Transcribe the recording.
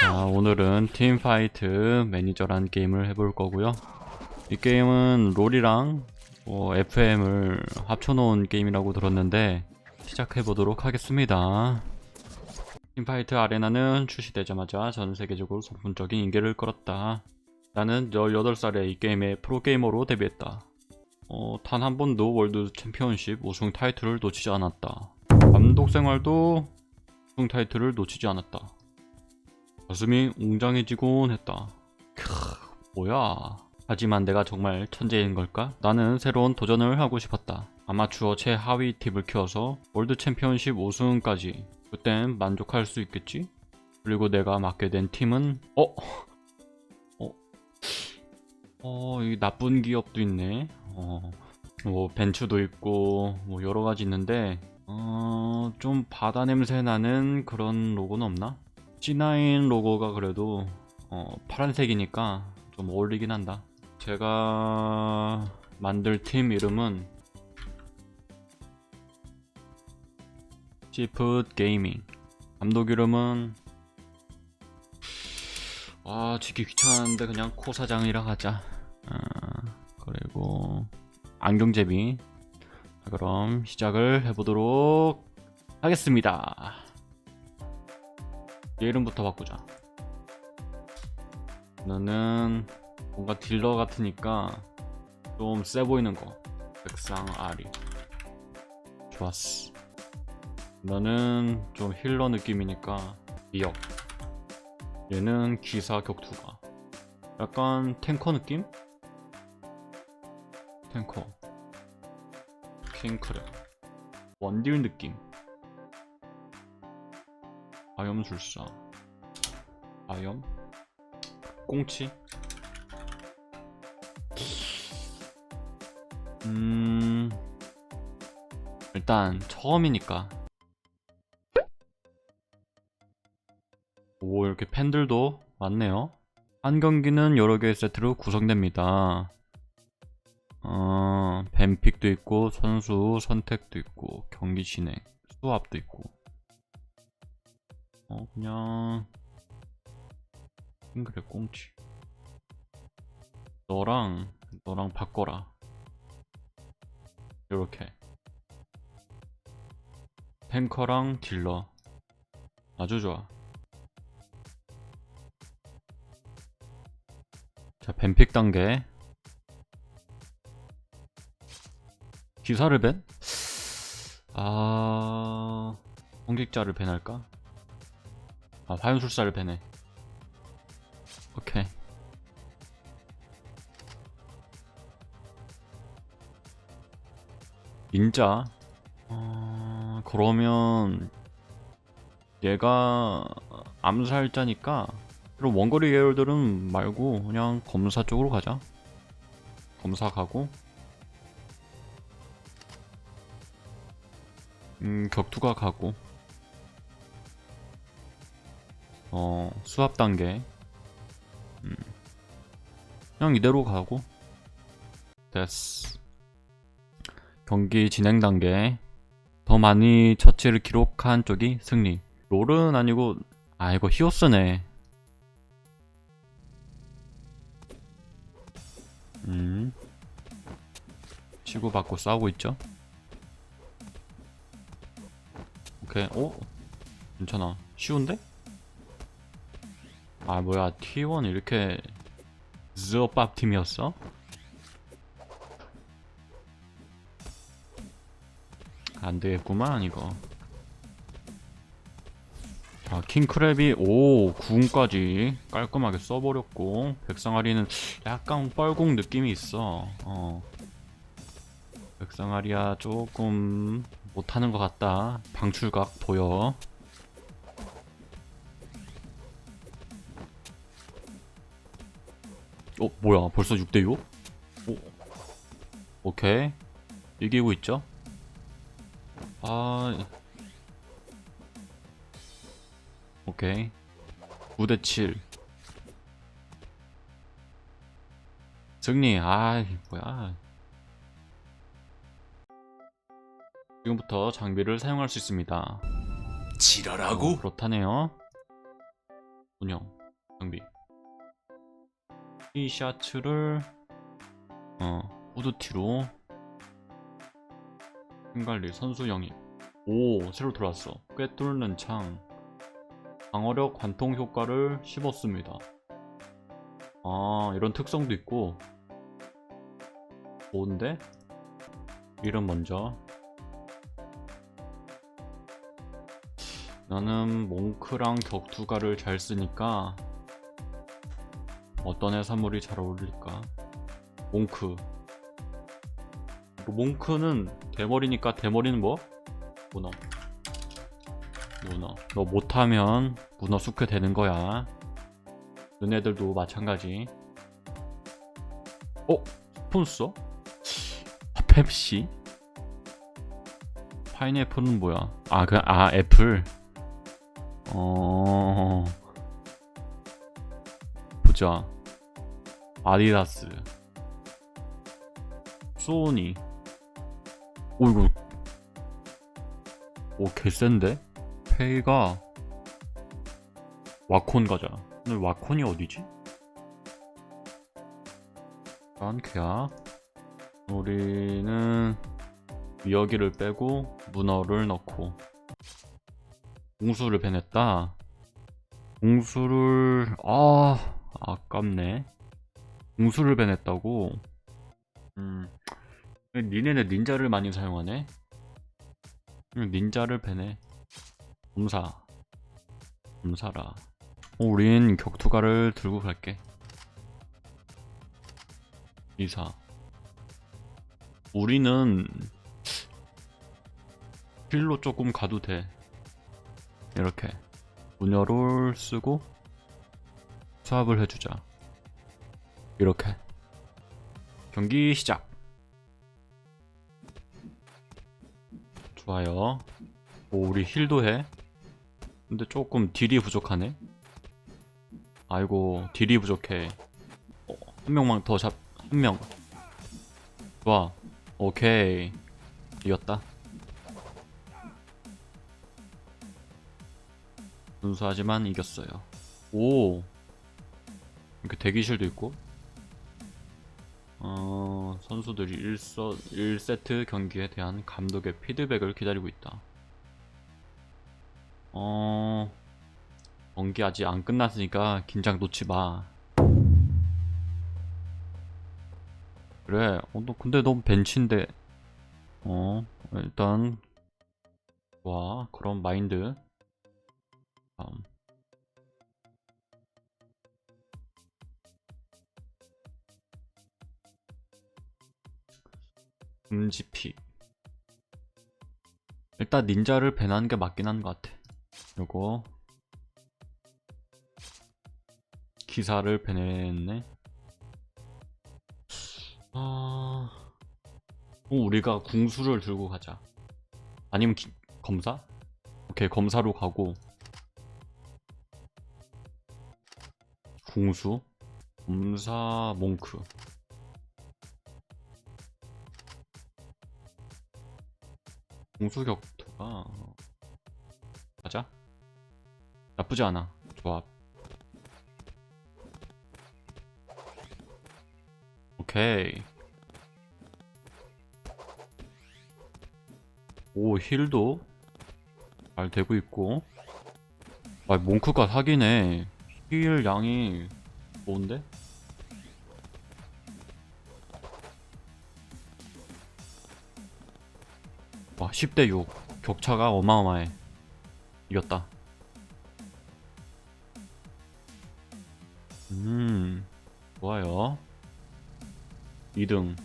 자, 오늘은 팀파이트 매니저란 게임을 해볼 거고요. 이 게임은 롤이랑 뭐 FM을 합쳐놓은 게임이라고 들었는데 시작해보도록 하겠습니다. 팀파이트 아레나는 출시되자마자 전 세계적으로 선풍적인 인기를 끌었다. 나는 18살에 이 게임의 프로게이머로 데뷔했다. 어, 단 한 번도 월드 챔피언십 우승 타이틀을 놓치지 않았다. 감독 생활도 우승 타이틀을 놓치지 않았다. 가슴이 웅장해지곤 했다. 크, 뭐야. 하지만 내가 정말 천재인 걸까? 나는 새로운 도전을 하고 싶었다. 아마추어 최하위 팁을 키워서 월드 챔피언십 우승까지. 그땐 만족할 수 있겠지? 그리고 내가 맡게 된 팀은 어? 어? 어, 이 나쁜 기업도 있네. 어, 뭐 벤츠도 있고 뭐 여러 가지 있는데 어, 좀 바다 냄새 나는 그런 로고는 없나? C9 로고가 그래도 어, 파란색이니까 좀 어울리긴 한다. 제가 만들 팀 이름은 시프트 게이밍. 감독 이름은 아 지기 귀찮은데 그냥 코 사장이라 하자. 안경제비. 자, 그럼 시작을 해보도록 하겠습니다. 얘 이름부터 바꾸자. 너는 뭔가 딜러 같으니까 좀 세 보이는 거. 백상 아리. 좋았어. 너는 좀 힐러 느낌이니까 미역. 얘는 기사 격투가. 약간 탱커 느낌? 탱커. 킹크랩. 원딜 느낌. 아염술사 아염 꽁치 음 일단 처음이니까 오 이렇게 팬들도 많네요 한 경기는 여러 개의 세트로 구성됩니다 어 뱀픽도 있고 선수 선택도 있고 경기 진행 수압도 있고. 어 그냥 싱그레 꽁치. 너랑 너랑 바꿔라. 요렇게. 탱커랑 딜러. 아주 좋아. 자 뱀픽 단계 기사를 밴? 아... 공격자를 밴할까? 아, 화염술사를 배네. 오케이. 인자. 어, 그러면 얘가 암살자니까 그럼 원거리 계열들은 말고 그냥 검사 쪽으로 가자. 검사 가고 음, 격투가 가고 어, 수압 단계. 음. 그냥 이대로 가고. 됐어. 경기 진행 단계. 더 많이 처치를 기록한 쪽이 승리. 롤은 아니고, 아, 이거 히오스네. 음. 치고받고 싸우고 있죠? 오케이, 오? 괜찮아. 쉬운데? 아 뭐야 T1 이렇게 즈업밥 팀이었어? 안되겠구만 이거 자 킹크랩이 오 구운까지 깔끔하게 써버렸고 백상아리는 약간 뻘공 느낌이 있어 어 백상아리야 조금 못하는 것 같다. 방출각 보여. 어 뭐야? 벌써 6대6? 오. 오케이. 이기고 있죠? 아 오케이. 9대7 승리. 아 뭐야 지금부터 장비를 사용할 수 있습니다. 어, 지랄하고 그렇다네요. 운영 장비. 티셔츠를 어 후드티로 팀 관리 선수 영입. 오 새로 들어왔어. 꿰뚫는 창. 방어력 관통 효과를 씹었습니다. 아 이런 특성도 있고 좋은데 이름 먼저 나는 몽크랑 격투가를 잘 쓰니까 어떤 해산물이 잘 어울릴까? 몽크. 뭐 몽크는 대머리니까 대머리는 뭐? 문어. 문어. 너 못하면 문어 숙회 되는 거야. 너네들도 마찬가지. 어? 스폰서? 아, 펩시? 파인애플은 뭐야? 아, 그, 아, 애플. 어. 보자. 아디다스. 소니. 오 이거 오 개센데? 페이가 와콘 가자. 오늘 와콘이 어디지? 란케야 우리는 미역이를 빼고 문어를 넣고 공수를 배냈다. 공수를 아 아깝네. 공수를 배냈다고. 음, 니네는 닌자를 많이 사용하네. 음, 닌자를 배네. 검사, 검사라. 어, 우린 격투가를 들고 갈게. 이사. 우리는 필로 조금 가도 돼. 이렇게 분열을 쓰고 수합을 해주자. 이렇게. 경기 시작. 좋아요. 오 우리 힐도 해. 근데 조금 딜이 부족하네. 아이고 딜이 부족해. 어, 한 명만 더 잡 한 명. 좋아. 오케이. 이겼다 순수하지만 이겼어요. 오 이렇게 대기실도 있고 어, 선수들이 1서, 1세트 경기에 대한 감독의 피드백을 기다리고 있다. 어, 경기 아직 안 끝났으니까 긴장 놓지 마. 그래, 어, 너 근데 너 벤치인데, 어, 일단, 좋아. 그럼 마인드. 다음. 금지피. 일단 닌자를 배나는 게 맞긴 한 것 같아. 요거. 기사를 배냈네. 아... 어, 우리가 궁수를 들고 가자. 아니면 기... 검사? 오케이 검사로 가고 궁수 검사 몽크. 궁수 격투가 가자 나쁘지 않아. 조합 오케이. 오 힐도 잘 되고 있고. 아 몽크가 사기네 힐 양이 뭔데? 와 10대 6 격차가 어마어마해. 이겼다. 음 좋아요. 2등.